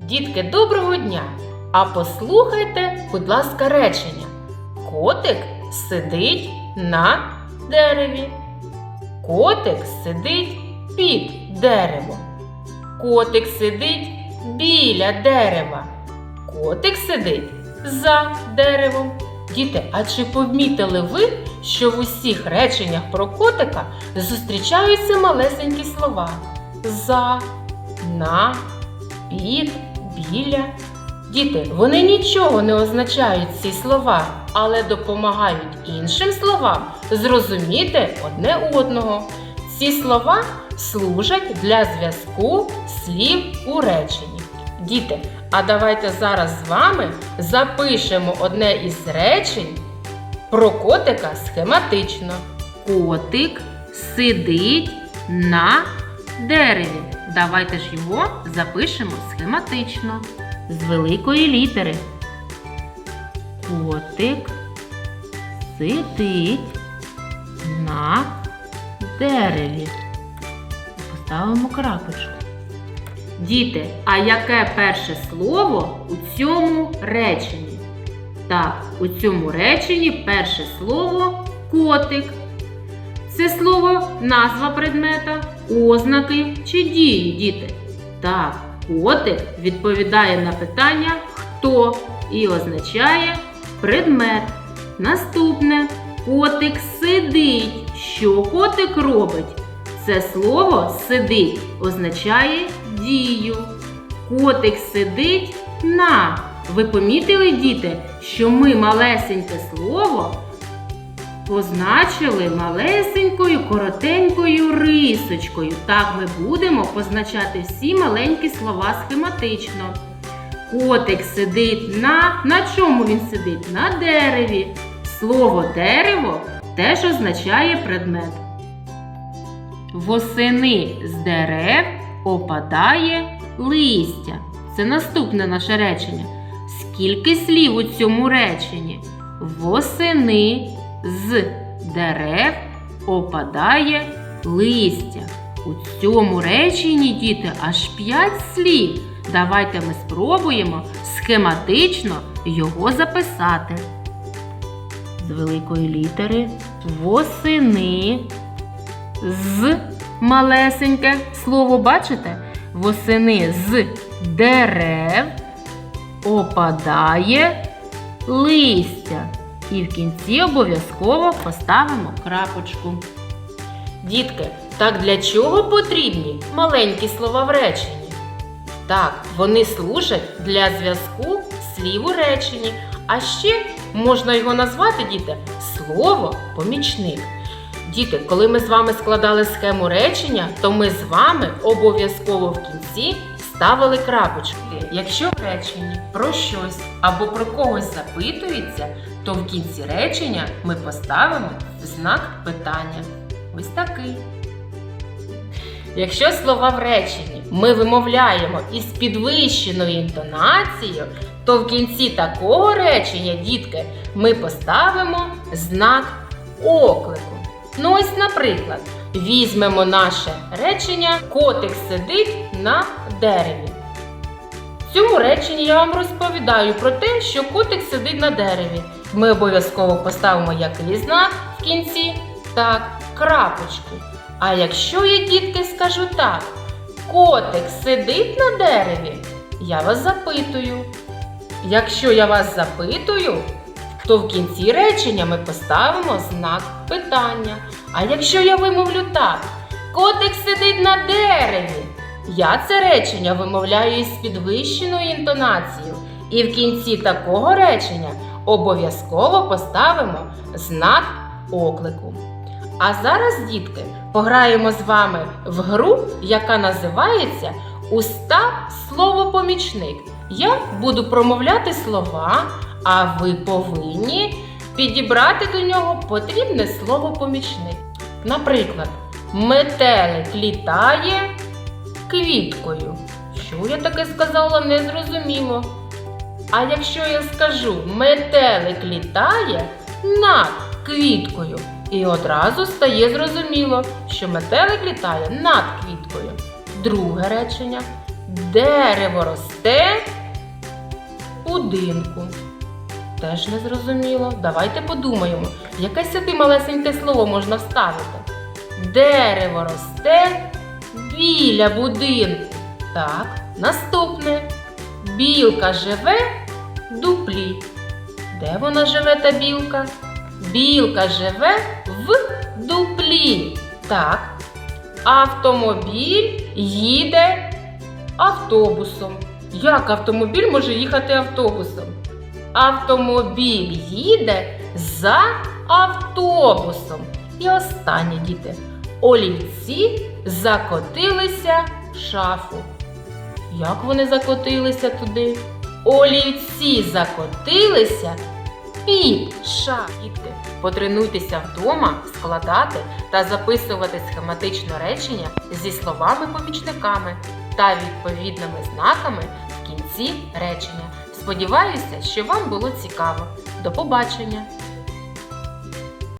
Дітки, доброго дня! А послухайте, будь ласка, речення. Котик сидить на дереві. Котик сидить під деревом. Котик сидить біля дерева. Котик сидить за деревом. Діти, а чи помітили ви, що в усіх реченнях про котика зустрічаються малесенькі слова? За, на, під, біля. Діти, вони нічого не означають ці слова, але допомагають іншим словам зрозуміти одне одного. Ці слова служать для зв'язку слів у реченні. Діти, а давайте зараз з вами запишемо одне із речень про котика схематично. Котик сидить на дереві. Давайте ж його запишемо схематично з великої літери. Котик сидить на дереві. Поставимо крапочку. Діти, а яке перше слово у цьому реченні? Так, у цьому реченні перше слово котик. Це слово назва предмета, ознаки чи дії, діти. Так, котик відповідає на питання хто і означає предмет. Наступне котик сидить. Що котик робить? Це слово сидить означає дію. Котик сидить на. Ви помітили, діти, що ми малесеньке слово позначили малесенькою коротенькою рисочкою. Так ми будемо позначати всі маленькі слова схематично. Котик сидить на. На чому він сидить? На дереві. Слово дерево теж означає предмет. Восени з дерев опадає листя. Це наступне наше речення. Скільки слів у цьому реченні? Восени з дерев опадає листя. У цьому реченні, діти, аж п'ять слів. Давайте ми спробуємо схематично його записати. З великої літери восени з малесеньке слово бачите? Восени з дерев опадає листя. І в кінці обов'язково поставимо крапочку. Дітки, так для чого потрібні маленькі слова в реченні? Так, вони служать для зв'язку слів у реченні. А ще можна його назвати, діти, слово помічник. Діти, коли ми з вами складали схему речення, то ми з вами обов'язково в кінці ставили крапочки. Якщо в реченні про щось або про когось запитується, то в кінці речення ми поставимо знак питання. Ось такий. Якщо слова в реченні ми вимовляємо із підвищеною інтонацією, то в кінці такого речення, дітки, ми поставимо знак оклику. Ну ось, наприклад, візьмемо наше речення Котик сидить на дереві. В цьому реченні я вам розповідаю про те, що котик сидить на дереві. Ми обов'язково поставимо який знак в кінці? Так, крапочку. А якщо я, дітки, скажу так, котик сидить на дереві, я вас запитую. Якщо я вас запитую, то в кінці речення ми поставимо знак питання. А якщо я вимовлю так, котик сидить на дереві, я це речення вимовляю із підвищеною інтонацією. І в кінці такого речення обов'язково поставимо знак оклику. А зараз, дітки, пограємо з вами в гру, яка називається Уста слово-помічник. Я буду промовляти слова, а ви повинні підібрати до нього потрібне слово-помічник. Наприклад, метелик літає квіткою. Що я таке сказала, не зрозуміло. А якщо я скажу метелик літає над квіткою, і одразу стає зрозуміло, що метелик літає над квіткою. Друге речення. Дерево росте в будинку. Теж не зрозуміло. Давайте подумаємо, яке сюди малесеньке слово можна вставити. Дерево росте біля будинку. Так, наступне. Білка живе в дуплі. Де вона живе, та білка? Білка живе в дуплі. Так. Автомобіль їде автобусом. Як автомобіль може їхати автобусом? Автомобіль їде за автобусом. І останнє діти. Олівці закотилися в шафу. Як вони закотилися туди? Олівці закотилися під шаф. Дітки, потренуйтеся вдома складати та записувати схематично речення зі словами-помічниками та відповідними знаками в кінці речення. Сподіваюся, що вам було цікаво. До побачення!